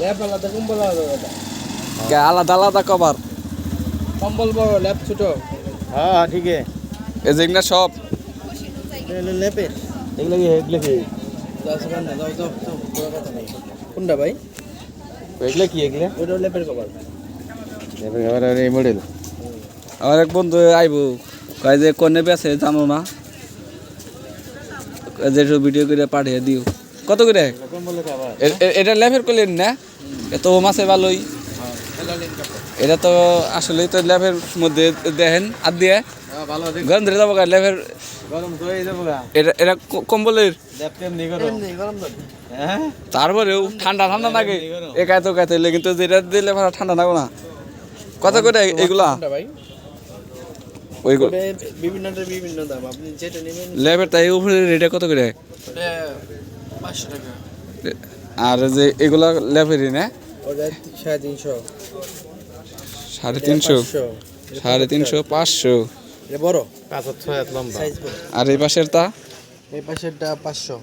ল্যাপ আলাদা কম্বল আলাদা আলাদা। আলাদা কভার? কম্বল বড় ল্যাপ ছোট। হ্যাঁ ঠিক যেগুলা সব? ল্যাপের এগুলো কি এগুলো কোনটা ভাই? এগুলো কি এগুলো? ওইটা ল্যাপের কভার। এই মডেল আমার এক বন্ধু আইব কয় যে কোনে বেছে জানো না? যে ভিডিও করে পাঠিয়ে দিও। কত করে? এটা ল্যাভের করলেন না? তো মাসে ভালোই। এটা তো আসলে তো ল্যাভের মধ্যে দেখেন। আর দিয়ে? গরম ধরে যাব গা এটা কম্বলের? তারপরেও ঠান্ডা ঠান্ডা লাগে একাই তো হইলে কিন্তু যেটা দিলে ভাড়া ঠান্ডা লাগবে না। কত করে এগুলা? ওইগুলো। ওটা বিভিন্নটার বিভিন্ন দাম আপনি যেটা নেবেন তাই উপরে রেটে কত করে? আর যে এগুলা ল্যাবেরই না? সাড়ে তিনশো। সাড়ে তিনশো? পাঁচশো। বড়। আর এই পাশের তা এই পাশেরটা পাঁচশো।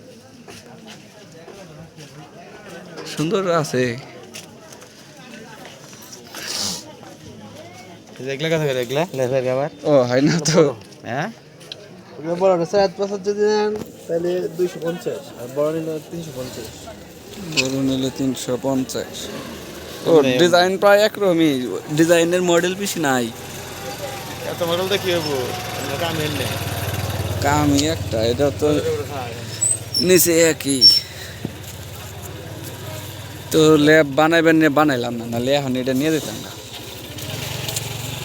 সুন্দর আছে। এগুলো কথা এগুলা ল্যাপের খাবার ও হয় না তো। হ্যাঁ? ওটা বড়টা সাড়ে পাঁচ যদি নেন তাহলে দুইশো পঞ্চাশ আর বড় নিলে তিনশো পঞ্চাশ। গরু নিলে তিনশো পঞ্চাশ। ও ডিজাইন প্রায় একরকমই ডিজাইনের মডেল বেশি নাই। এত মডেল তো কি হব কাম এনে কামি একটা এটা তো নিচে একই। তো ল্যাব বানাইবেন নিয়ে বানাইলাম না নাহলে এখন এটা নিয়ে দিতাম না।